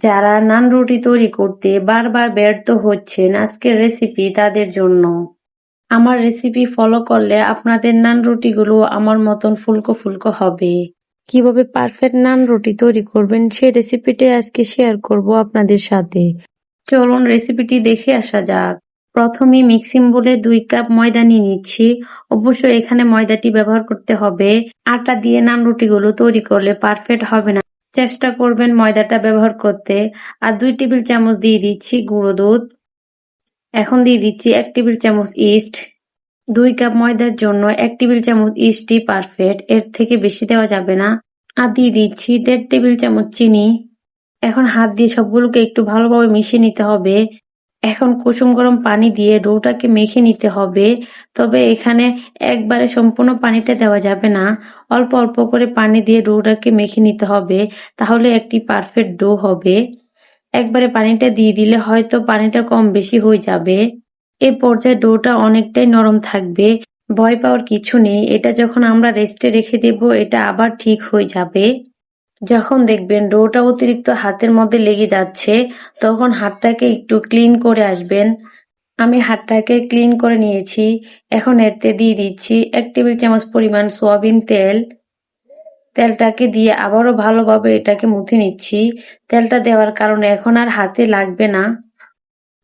যারা নান রুটি তৈরি করতে বারবার ব্যর্থ হচ্ছেন আজকের রেসিপি তাদের জন্য। আমার রেসিপি ফলো করলে আপনাদের নান রুটিগুলো আমার মতন ফুলকো ফুলকো হবে। কীভাবে পারফেক্ট নান রুটি তৈরি করবেন সেই রেসিপিটি আজকে শেয়ার করব আপনাদের সাথে। চলুন রেসিপিটি দেখে আসা যাক। প্রথমে মিক্সিং বলে দুই কাপ ময়দা নিয়ে নিচ্ছি। অবশ্যই এখানে ময়দাটি ব্যবহার করতে হবে। আটা দিয়ে নান রুটিগুলো তৈরি করলে পারফেক্ট হবে না। চেষ্টা করবেন ময়দাটা ব্যবহার করতে। আর দুই টেবিল চামচ দিয়ে দিচ্ছি গুঁড়ো দুধ। এখন দিয়ে দিচ্ছি এক টেবিল চামচ ইস্ট। দুই কাপ ময়দার জন্য এক টেবিল চামচ ইস্টই পারফেক্ট, এর থেকে বেশি দেওয়া যাবে না। আর দিয়ে দিচ্ছি দেড় টেবিল চামচ চিনি। এখন হাত দিয়ে সবগুলোকে একটু ভালোভাবে মিশিয়ে নিতে হবে। এখন কুসুম গরম পানি দিয়ে ডোটাকে মেখে নিতে হবে। তবে এখানে একবারে সম্পূর্ণ পানিটা দেওয়া যাবে না। অল্প অল্প করে পানি দিয়ে ডোটাকে মেখে নিতে হবে, তাহলে একটি পারফেক্ট ডো হবে। একবারে পানিটা দিয়ে দিলে হয়তো পানিটা কম বেশি হয়ে যাবে। এ পর্যায়ে ডোটা অনেকটাই নরম থাকবে। ভয় পাওয়ার কিছু নেই। এটা যখন আমরা রেস্টে রেখে দেব, এটা আবার ঠিক হয়ে যাবে। যখন দেখবেন ডোটা অতিরিক্ত হাতের মধ্যে লেগে যাচ্ছে, তখন হাতটাকে একটু ক্লিন করে আসবেন। আমি হাতটাকে ক্লিন করে নিয়েছি। এখন এতে দিয়ে দিচ্ছি এক টেবিল চামচ পরিমাণ সোয়াবিন তেল। তেলটাকে দিয়ে আবারও ভালোভাবে এটাকে মুথে নিচ্ছি। তেলটা দেওয়ার কারণে এখন আর হাতে লাগবে না।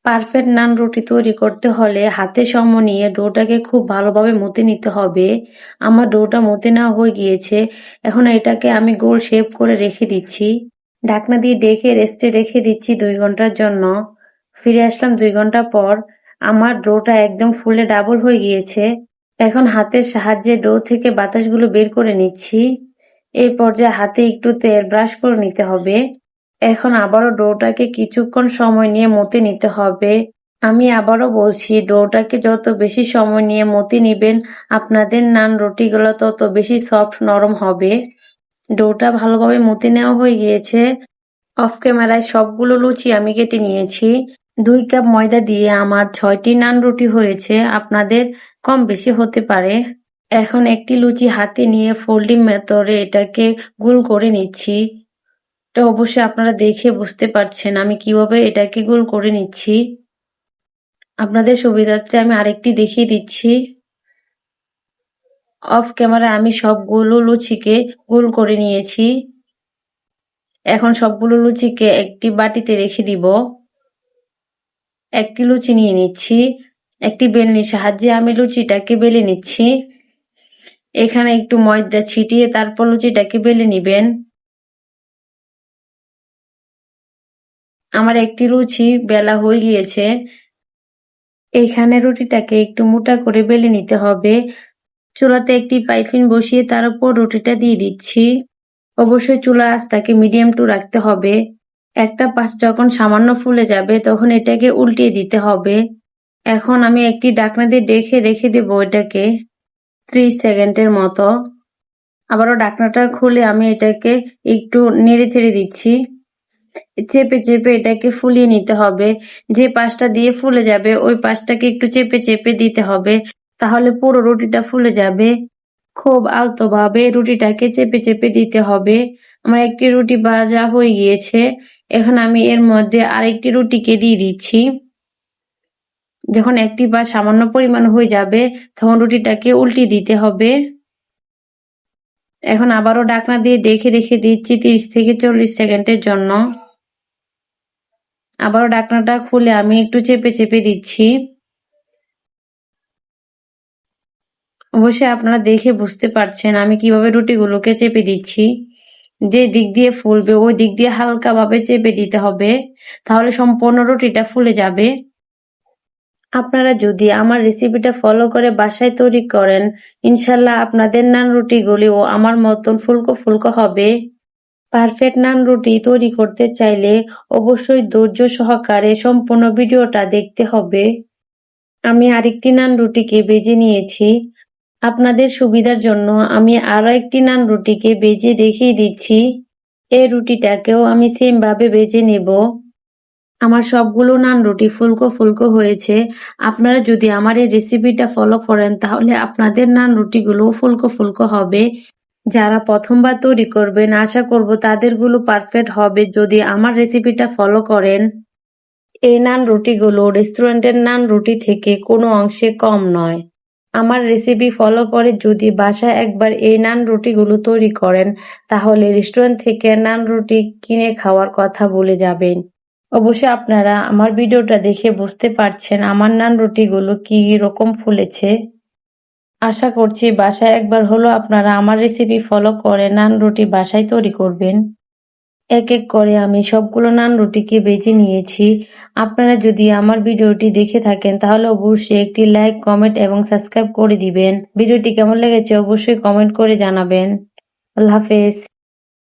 পারফেক্ট নান রুটি তৈরি করতে হলে হাতে সম নিয়ে ডোটাকে খুব ভালোভাবে মুতে নিতে হবে। আমার ডোটা মুতে নেওয়া হয়ে গিয়েছে। এখন এটাকে আমি গোল শেপ করে রেখে দিচ্ছি। ঢাকনা দিয়ে ডেকে রেস্টে রেখে দিচ্ছি দুই ঘণ্টার জন্য। ফিরে আসলাম দুই ঘণ্টা পর। আমার ডোটা একদম ফুলে ডাবল হয়ে গিয়েছে। এখন হাতের সাহায্যে ডো থেকে বাতাসগুলো বের করে নিচ্ছি। এই পর্যায়ে হাতে একটু তেল ব্রাশ করে নিতে হবে। এখন আবারও ডোটাকে কিছুক্ষণ সময় নিয়ে মতে নিতে হবে। আমি আবারও বলছি, ডোটাকে যত বেশি সময় নিয়ে মতে নিবেন, আপনাদের নান রুটিগুলো তত বেশি সফট নরম হবে। ডোটা ভালোভাবে মতে নেওয়া হয়ে গিয়েছে। অফ ক্যামেরায় সবগুলো লুচি আমি কেটে নিয়েছি। দুই কাপ ময়দা দিয়ে আমার ছয়টি নান রুটি হয়েছে। আপনাদের কম বেশি হতে পারে। এখন একটি লুচি হাতে নিয়ে ফোল্ডিং মেথডে এটাকে গোল করে নিচ্ছি। এটা অবশ্যই আপনারা দেখে বুঝতে পারছেন আমি কীভাবে এটাকে গোল করে নিচ্ছি। আপনাদের সুবিধার্থে আমি আরেকটি দেখিয়ে দিচ্ছি। অফ ক্যামেরা আমি সবগুলো লুচিকে গোল করে নিয়েছি। এখন সবগুলো লুচিকে একটি বাটিতে রেখে দিব। একটি লুচি নিয়ে নিচ্ছি, একটি বেলনির সাহায্যে আমি লুচিটাকে বেলে নিচ্ছি। এখানে একটু ময়দা ছিটিয়ে তারপর লুচিটাকে বেলে নিবেন। আমার একটি লুচি বেলা হয়ে গিয়েছে। এখানে রুটিটাকে একটু মোটা করে বেলে নিতে হবে। চুলাতে একটি পাইফিন বসিয়ে তার উপর রুটিটা দিয়ে দিচ্ছি। অবশ্যই চুলার আঁচটাকে মিডিয়াম টু রাখতে হবে। একটা পাশ যখন সামান্য ফুলে যাবে তখন এটাকে উল্টিয়ে দিতে হবে। এখন আমি একটি ডাকনা দিয়ে ডেকে রেখে দেবো এটাকে ত্রিশ সেকেন্ডের মতো। আবারও ডাকনাটা খুলে আমি এটাকে একটু নেড়ে ছেড়ে দিচ্ছি। চেপে চেপে এটাকে ফুলিয়ে নিতে হবে। যে পাশটা দিয়ে ফুলে যাবে, ওই পাশটাকে একটু চেপে চেপে দিতে হবে। তাহলে পুরো রুটিটা ফুলে যাবে। খুব আলতোভাবে রুটিটাকে চেপে চেপে দিতে হবে। আমার একটি রুটি ভাজা হয়ে গিয়েছে। এখন আমি এর মধ্যে আরেকটি রুটিকে দিয়ে দিচ্ছি। যখন একটি বা সামান্য পরিমাণ হয়ে যাবে, তখন রুটিটাকে উল্টি দিতে হবে। এখন আবারও ডাকনা দিয়ে ডেকে রেখে দিচ্ছি তিরিশ থেকে চল্লিশ সেকেন্ডের জন্য। আবারও ডাকনাটা খুলে আমি একটু চেপে চেপে দিচ্ছি। অবশ্যই আপনারা দেখে বুঝতে পারছেন আমি কীভাবে রুটিগুলোকে চেপে দিচ্ছি। যে দিক দিয়ে ফুলবে, ওই দিক দিয়ে হালকাভাবে চেপে দিতে হবে, তাহলে সম্পূর্ণ রুটিটা ফুলে যাবে। আপনারা যদি আমার রেসিপিটা ফলো করে বাসায় তৈরি করেন, ইনশাল্লাহ আপনাদের নান রুটিগুলিও আমার মতন ফুলকো ফুলকো হবে। পারফেক্ট নান রুটি তৈরি করতে চাইলে অবশ্যই ধৈর্য সহকারে সম্পূর্ণ ভিডিওটা দেখতে হবে। আমি আরেকটি নান রুটিকে বেজে নিয়েছি। আপনাদের সুবিধার জন্য আমি আরও একটি নান রুটিকে বেজে দেখিয়ে দিচ্ছি। এই রুটিটাকেও আমি সেমভাবে বেজে নেব। আমার সবগুলো নান রুটি ফুলকো ফুলকো হয়েছে। আপনারা যদি আমার এই রেসিপিটা ফলো করেন তাহলে আপনাদের নান রুটিগুলো ফুলকো ফুলকো হবে। যারা প্রথমবার তৈরি করবেন, আশা করব তাদেরগুলো পারফেক্ট হবে। যদি আমার রেসিপিটা ফলো করেন, এই নান রুটিগুলো রেস্টুরেন্টের নান রুটি থেকে কোনো অংশে কম নয়। আমার রেসিপি ফলো করে যদি বাসায় একবার এই নান রুটিগুলো তৈরি করেন, তাহলে রেস্টুরেন্ট থেকে নান রুটি কিনে খাওয়ার কথা বলে যাবেন। অবশ্যই আপনারা আমার ভিডিওটা দেখে বুঝতে পারছেন আমার নান রুটিগুলো কি রকম ফুলেছে। আশা করছি বাসায় একবার হলো আপনারা আমার রেসিপি ফলো করে নান রুটি বাসায় তৈরি করবেন। এক এক করে আমি সবগুলো নান রুটিকে বেজে নিয়েছি। আপনারা যদি আমার ভিডিওটি দেখে থাকেন, তাহলে অবশ্যই একটি লাইক কমেন্ট এবং সাবস্ক্রাইব করে দিবেন। ভিডিওটি কেমন লেগেছে অবশ্যই কমেন্ট করে জানাবেন। আল্লাহ হাফেজ।